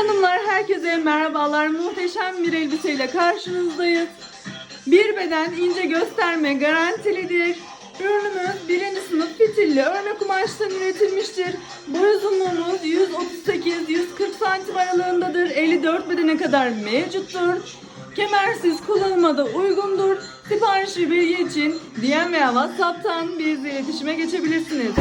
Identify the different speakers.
Speaker 1: Hanımlar herkese merhabalar. Muhteşem bir elbiseyle karşınızdayız. Bir beden ince gösterme garantilidir. Ürünümüz birinci sınıf fitilli örme kumaştan üretilmiştir. Boy uzunluğumuz 138-140 santim aralığındadır. 54 bedene kadar mevcuttur. Kemersiz kullanıma da uygundur. Sipariş ve bilgi için DM veya WhatsApp'tan bizle iletişime geçebilirsiniz.